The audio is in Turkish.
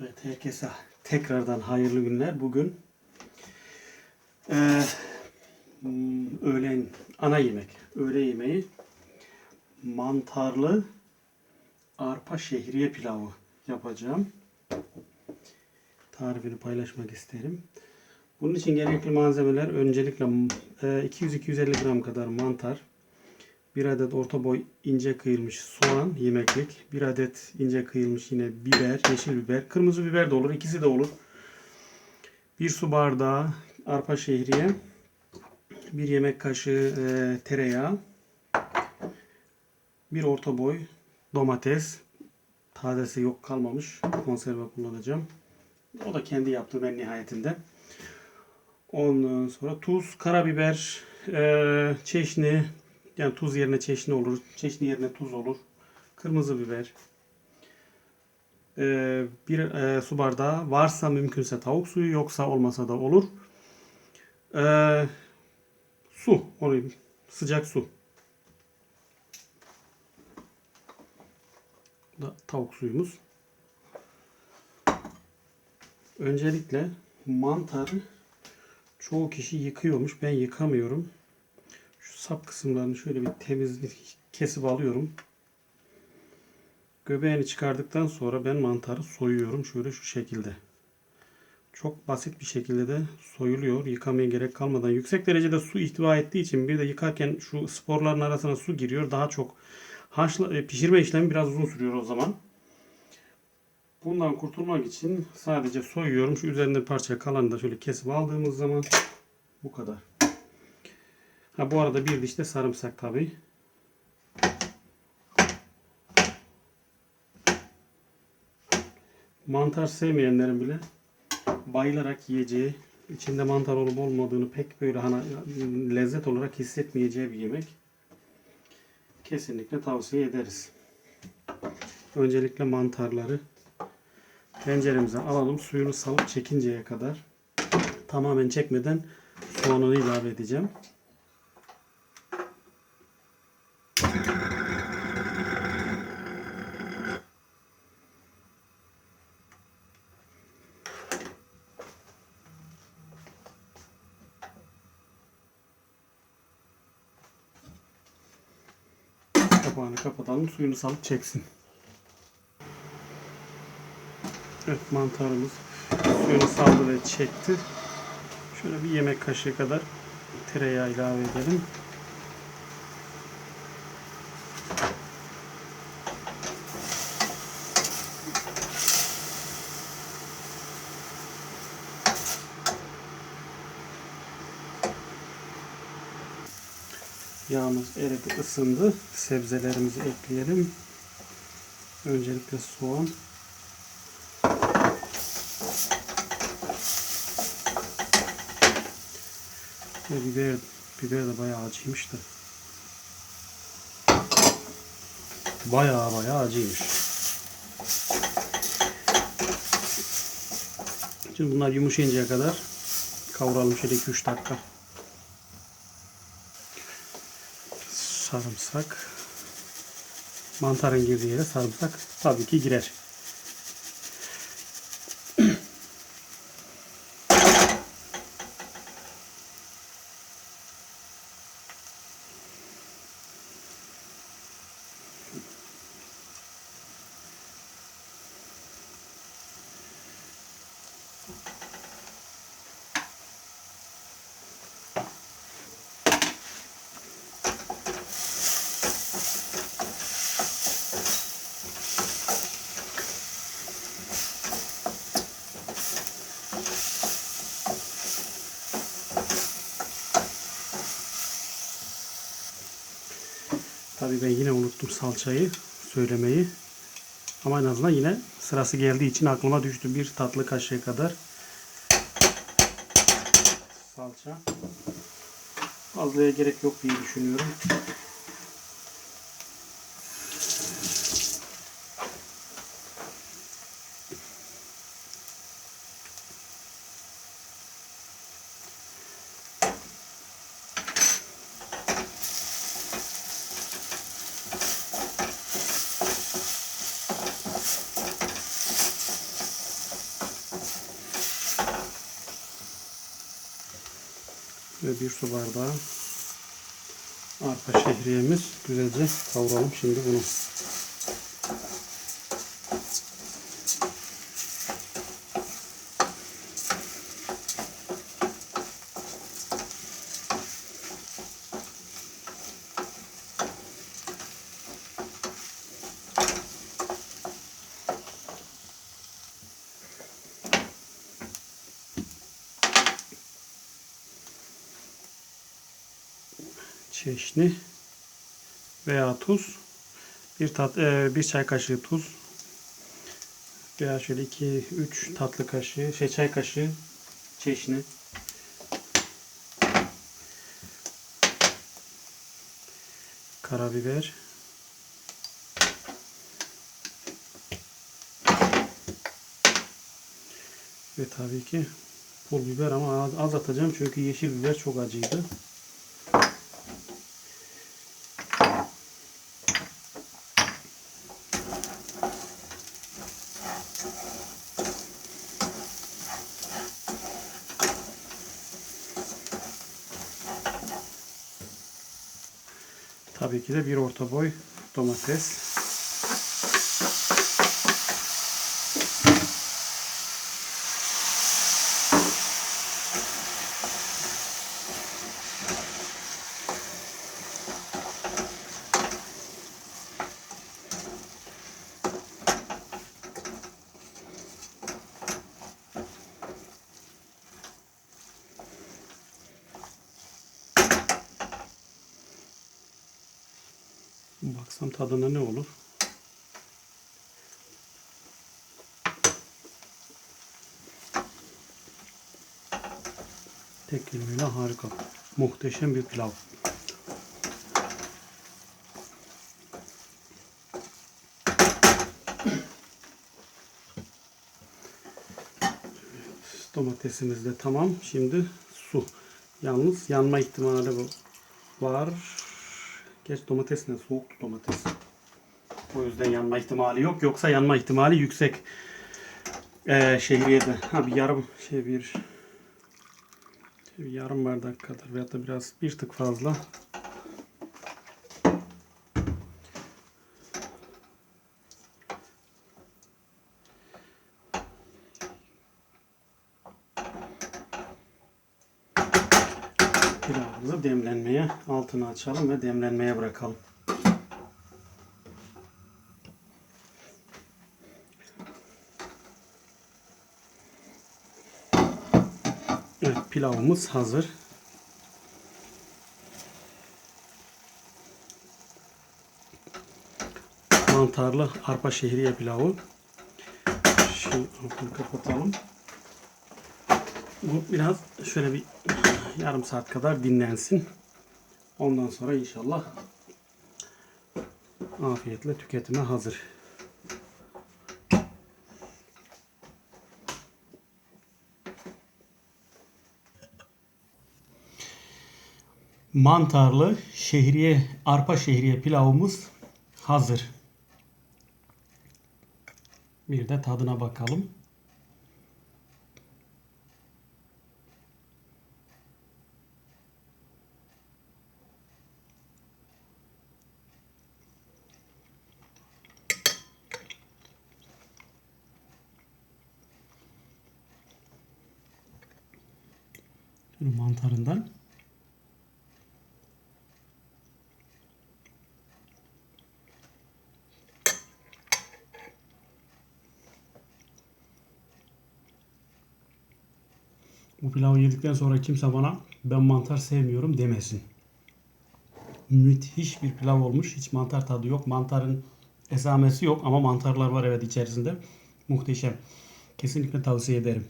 Evet herkese tekrardan hayırlı günler. Bugün eee, hmm, öğlen ana yemek, öğle yemeği mantarlı arpa şehriye pilavı yapacağım. Tarifini paylaşmak isterim. Bunun için gerekli malzemeler öncelikle eee, 200-250 gram kadar mantar, bir adet orta boy ince kıyılmış soğan yemeklik. Bir adet ince kıyılmış yine biber, yeşil biber. Kırmızı biber de olur. ikisi de olur. Bir su bardağı arpa şehriye. Bir yemek kaşığı e, tereyağı. Bir orta boy domates. Tazesi yok kalmamış. Konserve kullanacağım. O da kendi yaptığım en nihayetinde. Ondan sonra tuz, karabiber, e, çeşni, yani tuz yerine çeşni olur. Çeşni yerine tuz olur. Kırmızı biber. Ee, bir e, su bardağı varsa mümkünse tavuk suyu yoksa olmasa da olur. Ee, su. Onu, sıcak su. Bu da tavuk suyumuz. Öncelikle mantarı çoğu kişi yıkıyormuş. Ben yıkamıyorum. Sap kısımlarını şöyle bir temizlik kesip alıyorum. Göbeğini çıkardıktan sonra ben mantarı soyuyorum şöyle şu şekilde. Çok basit bir şekilde de soyuluyor. Yıkamaya gerek kalmadan. Yüksek derecede su ihtiva ettiği için bir de yıkarken şu sporların arasına su giriyor. Daha çok haşla, e, pişirme işlemi biraz uzun sürüyor o zaman. Bundan kurtulmak için sadece soyuyorum. Şu üzerinde parça kalanı da şöyle kesip aldığımız zaman bu kadar. Ha bu arada bir diş de sarımsak tabi. Mantar sevmeyenlerin bile bayılarak yiyeceği, içinde mantar olup olmadığını pek böyle hani lezzet olarak hissetmeyeceği bir yemek. Kesinlikle tavsiye ederiz. Öncelikle mantarları tenceremize alalım. Suyunu salıp çekinceye kadar tamamen çekmeden soğanını ilave edeceğim. Kapağını kapatalım. Suyunu salıp çeksin. Evet mantarımız suyunu saldı ve çekti. Şöyle bir yemek kaşığı kadar tereyağı ilave edelim. Yağımız eridi, ısındı. Sebzelerimizi ekleyelim. Öncelikle soğan. Ve biber, biber de bayağı acıymış da. Bayağı bayağı acıymış. Şimdi bunlar yumuşayıncaya kadar kavuralım şöyle 2-3 dakika. Sarımsak. Mantarın girdiği yere sarımsak tabii ki girer. Tabii ben yine unuttum salçayı söylemeyi. Ama en azından yine sırası geldiği için aklıma düştü. Bir tatlı kaşığı kadar salça. Fazlaya gerek yok diye düşünüyorum. Ve bir su bardağı arpa şehriyemiz güzelce kavuralım şimdi bunu. Çeşni veya tuz bir tat e, bir çay kaşığı tuz veya şöyle 2 3 tatlı kaşığı şey çay kaşığı çeşni karabiber ve tabii ki pul biber ama az, az atacağım çünkü yeşil biber çok acıydı. Tabii ki de bir orta boy domates. Baksam tadına ne olur? Tek kelimeyle harika. Muhteşem bir pilav. Domatesimiz de tamam. Şimdi su. Yalnız yanma ihtimali var. Geç domates ne? Soğuktu domates. O yüzden yanma ihtimali yok. Yoksa yanma ihtimali yüksek. Ee, şehriyede. Ha bir yarım şey bir şey bir yarım bardak kadar veyahut da biraz bir tık fazla. Pilavımızı demlenmeye altını açalım ve demlenmeye bırakalım. Evet pilavımız hazır. Mantarlı arpa şehriye pilavı. Şimdi kapatalım. Bu biraz şöyle bir yarım saat kadar dinlensin. Ondan sonra inşallah afiyetle tüketime hazır. Mantarlı şehriye arpa şehriye pilavımız hazır. Bir de tadına bakalım. Mantarından. Bu pilavı yedikten sonra kimse bana ben mantar sevmiyorum demesin. Müthiş bir pilav olmuş. Hiç mantar tadı yok. Mantarın esamesi yok ama mantarlar var evet içerisinde. Muhteşem. Kesinlikle tavsiye ederim.